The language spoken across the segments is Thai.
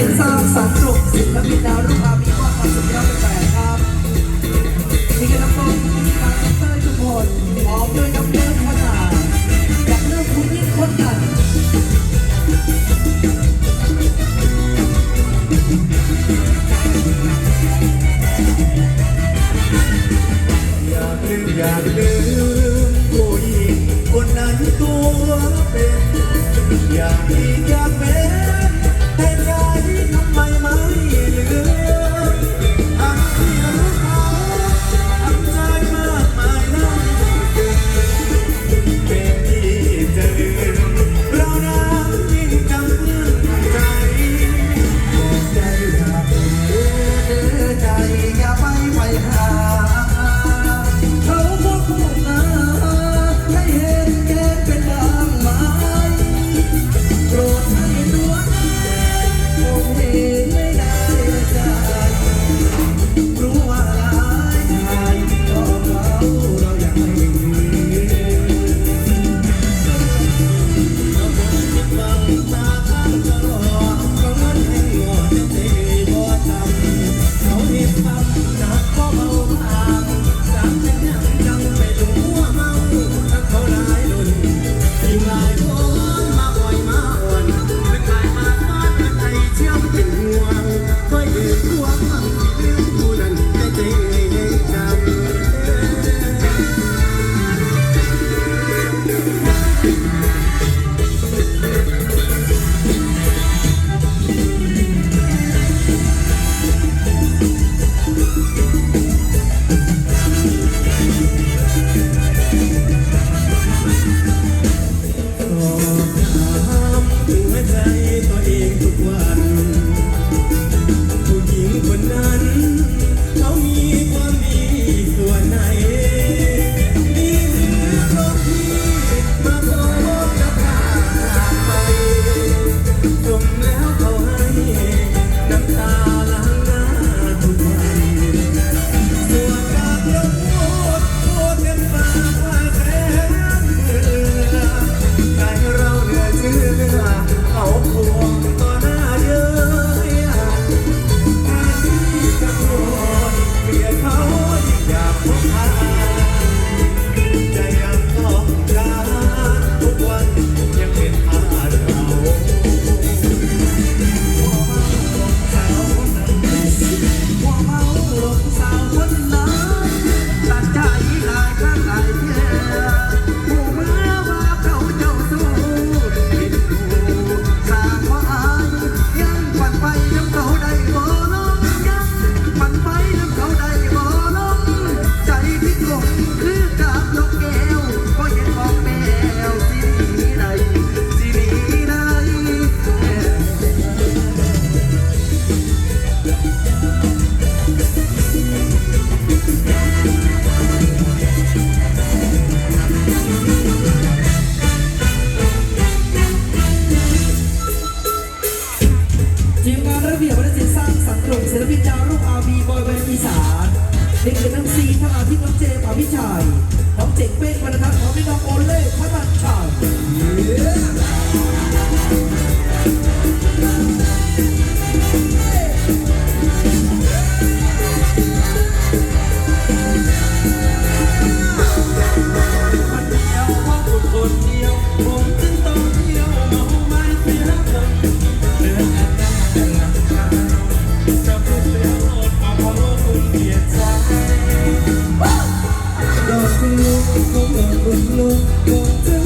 คิดสร้างสรรค์กลุ่มศิลปินดาวรุ่งามีความสุขยอดเป็นแบบครับมีกันน้ำต้มมีการเตอร์ทุกคนพร้อมด้วยน้ำเลือดพันาอยากเลือกคุณนี่คนกันอยากลืมอยากลืมผู้หญิงคนนั้นตัวเป็นอยากมีอยากเป็น แต่ใจทำไมไม่เหลือ ระเบียบวัฒนศิลป์สร้างสังคมศิลปินดาวรุ่งอาร์บีบอยแบนด์อีสานเด็กเด็กน้องซีทั้อาทิตย์น้องเจมส์อภิชัยน้องเจ๋งเป้งวรรณทัศน์ของพี่น้องโอเล่พระบัณฑิต Don't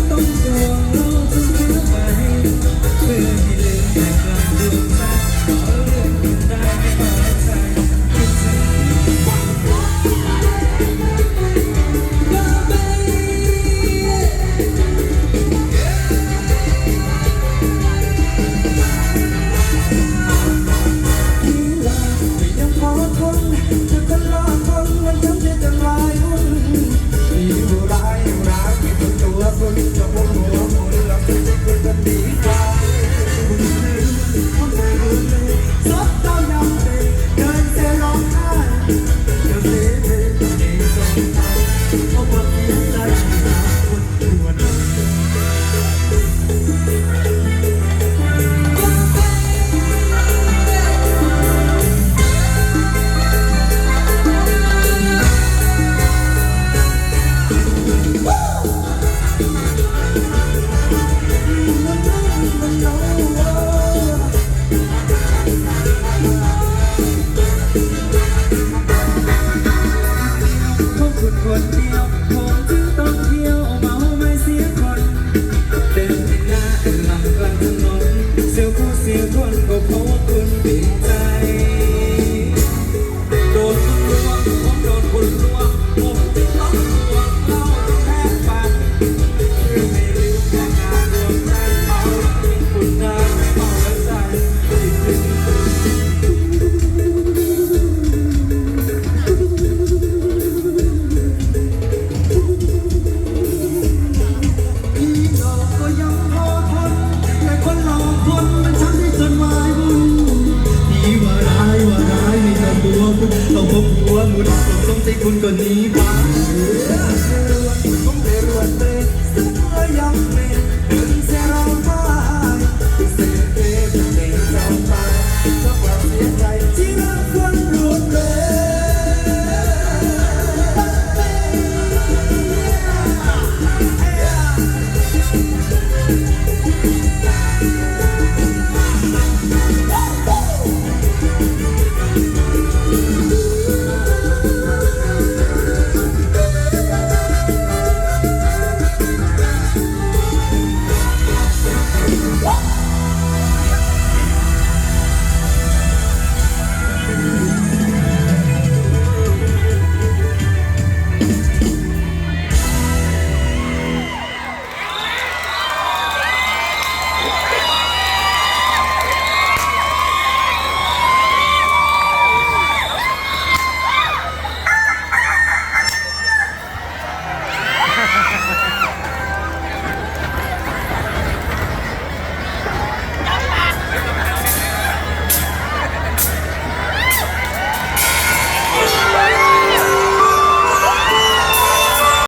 งใจคุณก็